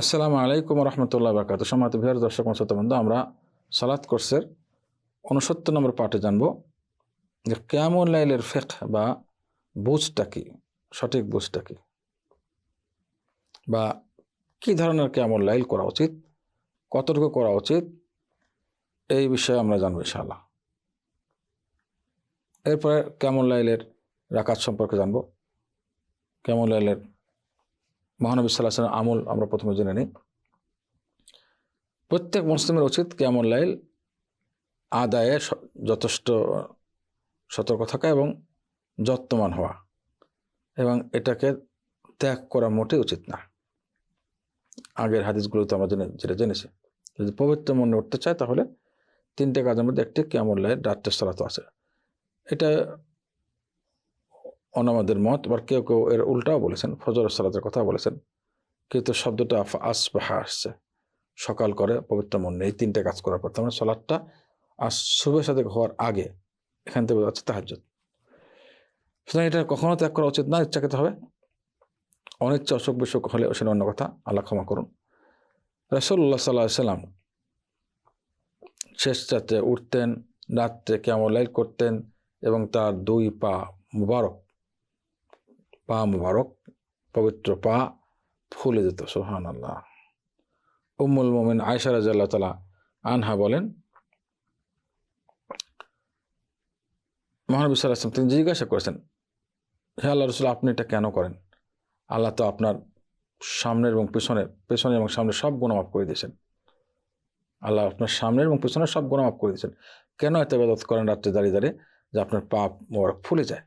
আসসালামু আলাইকুম রহমতুল্লাহ বাকাত সম্মানিত বিহার দর্শক মশত বন্ধু, আমরা সালাত কোর্সের উনসত্তর নম্বর পাঠে জানব যে কেমন লাইলের ফেক বা বুঝটা কি? সঠিক বুঝটা কি? বা কি ধরনের কেমন লাইল করা উচিত? কতটুকু করা উচিত? এই বিষয়ে আমরা জানব ইনশাআল্লাহ। এরপরে কেমন লাইলের রাকাত সম্পর্কে জানব। কেমন লাইলের মহানবী সাল্লাহ আমল আমরা প্রথমে জেনে নিই। প্রত্যেক মুসলিমের উচিত কেমন লাইল আদায়ে যথেষ্ট সতর্ক থাকা এবং যত্নমান হওয়া এবং এটাকে ত্যাগ করা মোটেই উচিত না। আগের হাদিসগুলো তো আমরা জেনে, যেটা জেনেছি। যদি পবিত্র মনে উঠতে চায় তাহলে তিনটে কাজের মধ্যে একটি কেমন লাইল রাত্রের সালাত আছে এটা অনামাদের মত, আবার কেউ কেউ এর উল্টাও বলেছেন, ফজর সালাতের কথা বলেছেন। কিন্তু শব্দটা আসবাহা আসছে। সকাল করে পবিত্র মন এই তিনটে কাজ করার পর, তার মানে সলাদটা আর শুভের সাথে হওয়ার আগে এখান থেকে যাচ্ছে তাহাজ্জুদ। সুতরাং এটা কখনো ত্যাগ করা উচিত না, ইচ্ছাকৃত হবে। অনিচ্ছা, অসুখ, বিসুখ হলে সেটা অন্য কথা, আল্লাহ ক্ষমা করুন। রসল্লাহ সাল্লাহ সাল্লাম শেষ রাত্রে উঠতেন, রাত্রে কেমন লাইল করতেন এবং তার দুই পা মুবারক পা মুবারক পবিত্র পা ফুলে যেত সোহান আল্লাহ উম্মুল মোমিন আয়সা রাজাল্লাহ তালা আনহা বলেন, মহানবী সাল্লাহ তিনি জিজ্ঞাসা করেছেন, হে আল্লাহ রসুল, আপনি এটা কেন করেন? আল্লাহ তো আপনার সামনের এবং পেছনের পেছনে এবং সামনে সব গুণ মাফ করে দিয়েছেন। আল্লাহ আপনার সামনের এবং পেছনের সব গুণ মাফ করে দিয়েছেন। কেন এত ইবাদত করেন রাত্রে দাঁড়িয়ে দাঁড়িয়ে যে আপনার পাপ মোবারক ফুলে যায়?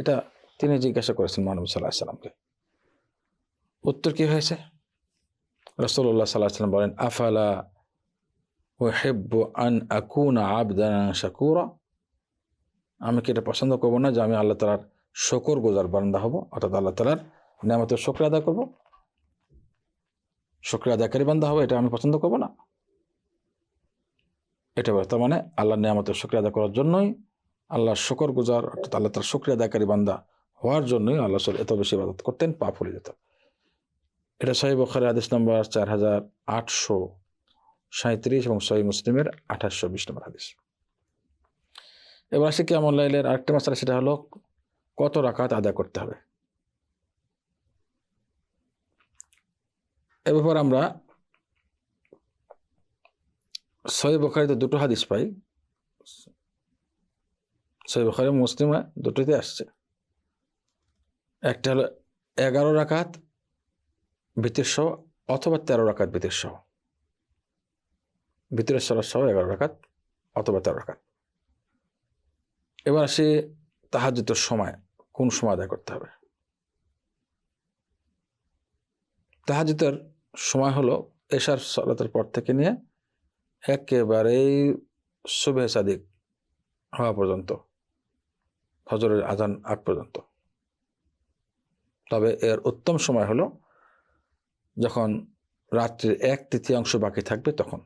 এটা তিনি জিজ্ঞাসা করেছেন মানবী সাল্লাহ সাল্লামকে। উত্তর কি হয়েছে? রসল্লাহ সাল্লাহ সাল্লাম বলেন, আফালা ও হেব্বু আন আকুনা আবদান শাকুরা? আমি কি এটা পছন্দ করব না যে আমি আল্লাহ তালার শকর গোজার বান্দা হব, অর্থাৎ আল্লাহ তালার নিয়ামতের শকর আদায় করব? শকর আদায়কারী বান্দা হব, এটা আমি পছন্দ করব না। এটা তার মানে আল্লাহ নিয়ামতের শুক্রিয়া আদায় করার জন্যই আল্লাহর শকর গুজার, অর্থাৎ আল্লাহ তার শুক্রিয়া আদায়কারী বান্দা হওয়ার জন্যই আল্লাহ সাল এত বেশি ইবাদত করতেন পা ফুলে যেত। এটা সহি বখারি আদেশ নম্বর চার হাজার আটশো সাঁত্রিশ এবং সহি মুসলিমের আঠাশশো বিশ নম্বর হাদিস। এবার আসে কেমন লাইলের আরেকটা মশলা, সেটা হলো কত রাকাত আদায় করতে হবে। এ ব্যাপারে আমরা সহি বখারিতে দুটো হাদিস পাই। সহি বখারি মুসলিমে দুটোতে আসছে। একটা হলো এগারো রাকাত ভিতর সহ অথবা তেরো রাকাত ভিতর সহ। ভিতরের সরার সহ এগারো রাকাত অথবা তেরো রাকাত। এবার আসি তাহাজুতের সময়, কোন সময় আদায় করতে হবে? তাহাজুতের সময় হলো এশার সলাতের পর থেকে নিয়ে একেবারেই শুভে হওয়া পর্যন্ত, ফজরের আজান আগ পর্যন্ত। তবে এর উত্তম সময় হলো যখন রাত্রির এক তৃতীয়াংশ বাকি থাকবে তখন।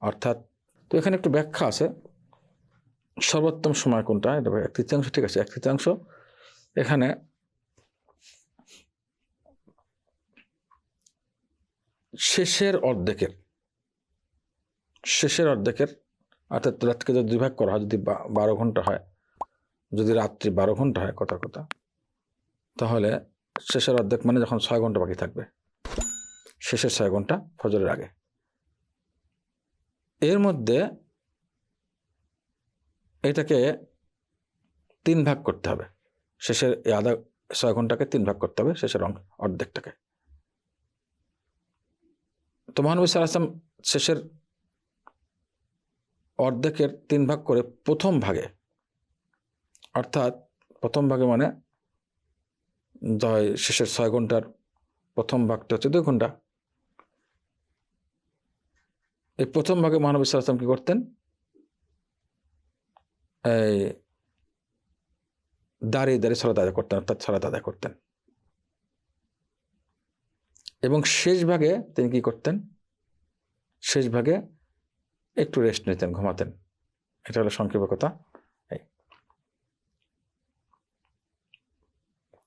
অর্থাৎ, তো এখানে একটু ব্যাখ্যা আছে। সর্বোত্তম সময় কোনটা? এটা এক তৃতীয়াংশ, ঠিক আছে, এক তৃতীয়াংশ। এখানে শেষের অর্ধেকের শেষের অর্ধেকের, অর্থাৎ রাতকে যদি দুই ভাগ করা হয়, যদি বারো ঘণ্টা হয়, যদি রাত্রি বারো ঘণ্টা হয় কথা কথা, তাহলে শেষের অর্ধেক মানে যখন ছয় ঘণ্টা বাকি থাকবে। শেষের ছয় ঘণ্টা ফজরের আগে। এর মধ্যে এটাকে তিন ভাগ করতে হবে। শেষের এই আধা ছয় ঘন্টাকে তিন ভাগ করতে হবে শেষের অর্ধেকটাকে। তো মহানবী সাল্লাম শেষের অর্ধেকের তিন ভাগ করে প্রথম ভাগে, অর্থাৎ প্রথম ভাগে মানে হয় শেষের ছয় ঘণ্টার প্রথম ভাগটা হচ্ছে দুই ঘণ্টা। এই প্রথম ভাগে মহানবী সাল্লাম কি করতেন? এই দাঁড়িয়ে দাঁড়িয়ে সালাত আদায় করতেন, অর্থাৎ সালাত আদায় করতেন। এবং শেষ ভাগে তিনি কি করতেন? শেষ ভাগে একটু রেস্ট নিতেন, ঘুমাতেন। এটা হলো সংক্ষেপে কথা এই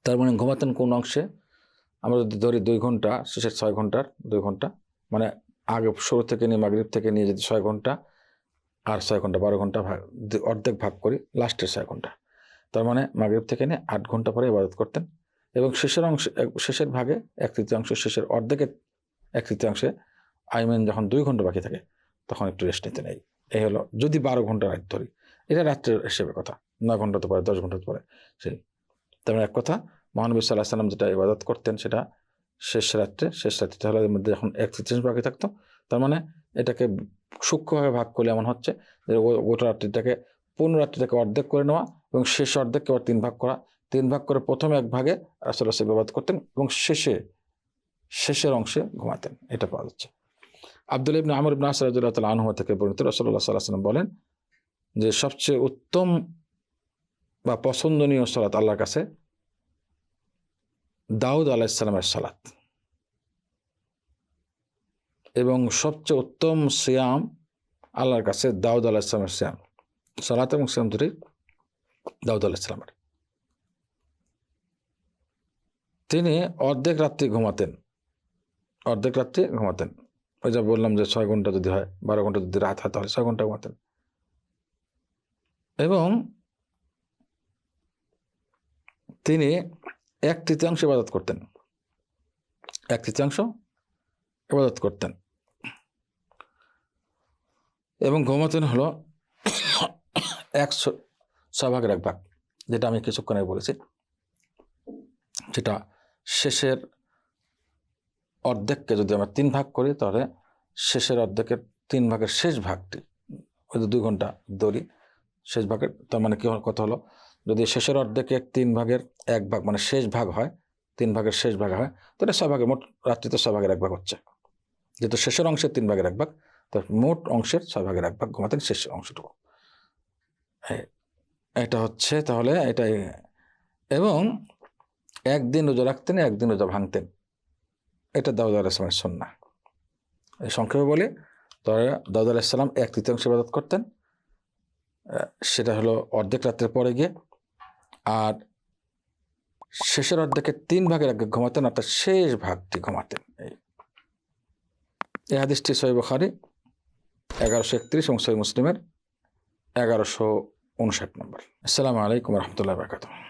তার মানে ঘুমাতেন কোন অংশে? আমরা যদি ধরি দুই ঘণ্টা, শেষের ছয় ঘণ্টার দুই ঘণ্টা মানে আগে শুরু থেকে নিয়ে মাগরিব থেকে নিয়ে যদি ছয় ঘণ্টা আর ছয় ঘণ্টা, বারো ঘণ্টা ভাগ অর্ধেক ভাগ করি, লাস্টের ছয় ঘণ্টা। তার মানে মাগরিব থেকে নিয়ে আট ঘণ্টা পরে ইবাদত করতেন এবং শেষের অংশ শেষের ভাগে এক তৃতীয়াংশ, শেষের অর্ধেকের এক তৃতীয়াংশে, আই মিন যখন দুই ঘণ্টা বাকি থাকে, তখন একটু রেস্ট নিতে নেই এই হলো যদি বারো ঘণ্টা রাত ধরি। এটা রাত্রের হিসেবে কথা, নয় ঘণ্টা তো পরে, দশ ঘণ্টা পরে, সেই। তেমন এক কথা, মহানবী সাল্লাহ সাল্লাম যেটা ইবাদত করতেন সেটা শেষ রাত্রে শেষ রাত্রে তাহলে মধ্যে যখন এক তৃতীয়াংশ বাকি থাকতো। তার মানে এটাকে সূক্ষ্মভাবে ভাগ করলে এমন হচ্ছে যে গোটা রাত্রিটাকে পূর্ণ রাত্রিটাকে অর্ধেক করে নেওয়া এবং শেষ অর্ধেককে আবার তিন ভাগ করা। তিন ভাগ করে প্রথম এক ভাগে রাসুল্লাহ ইবাদত করতেন এবং শেষে, শেষের অংশে ঘুমাতেন। এটা পাওয়া যাচ্ছে আব্দুল ইবনে আমর ইবনে রাদিয়াল্লাহু তাআলা আনহু থেকে বর্ণিত রাসূলুল্লাহ সাল্লাল্লাহু আলাইহি বলেন যে সবচেয়ে উত্তম বা পছন্দনীয় সালাত, আল্লাহর কাছে। দাউদ আলাইসালামের সালাত। এবং সবচেয়ে উত্তম সিয়াম আল্লাহর কাছে দাউদ আলাইসালামের সিয়াম। সালাত এবং সিয়াম দুটি দাউদ আলাইসালামের তিনি অর্ধেক রাত্রি ঘুমাতেন। অর্ধেক রাত্রি ঘুমাতেন। ওই যা বললাম যে ছয় ঘণ্টা যদি হয়, বারো ঘণ্টা যদি রাত হয়, তাহলে ছয় ঘণ্টা ঘুমাতেন। এবং তিনি এক তৃতীয়াংশ ইবাদত করতেন। এক তৃতীয়াংশ ইবাদত করতেন। এবং ঘুমাতেন হলো এক ছ- ছয় ভাগের এক ভাগ, যেটা আমি কিছুক্ষণ আগে বলেছি। যেটা শেষের অর্ধেককে যদি আমরা তিন ভাগ করি, তাহলে শেষের অর্ধেকের তিন ভাগের শেষ ভাগটি, ওই দুই ঘণ্টা দড়ি, শেষ ভাগের, তার মানে কী কথা হলো যদি শেষের অর্ধেকে তিন ভাগের এক ভাগ মানে শেষ ভাগ হয়, তিন ভাগের শেষ ভাগ হয়, তাহলে ছয় ভাগের মোট রাত্রিতে ছয় ভাগের এক ভাগ হচ্ছে। যেহেতু শেষের অংশের তিন ভাগের এক ভাগ, তো মোট অংশের ছয় ভাগের এক ভাগ ঘুমাতেন শেষ অংশটুকু। এটা হচ্ছে তাহলে এটাই। এবং একদিন রোজা রাখতেন, একদিন রোজা ভাঙতেন। এটা দাউদ আলাইসলামের সন্না এই সংক্ষেপে বলি দাউদ আলাইসাল্লাম এক তৃতীয়াংশ ইবাদত করতেন। সেটা হলো অর্ধেক রাত্রে পরে গিয়ে আর শেষের অর্ধেকের তিন ভাগের আগে ঘুমাতেন, অর্থাৎ শেষ ভাগটি ঘুমাতেন। এই এই হাদিসটি সৈব বখারি, এগারোশো একত্রিশ এবং সৈব মুসলিমের এগারোশো উনষাট নম্বর। আসসালামু আলাইকুম রহমতুল্লাহ বারকাত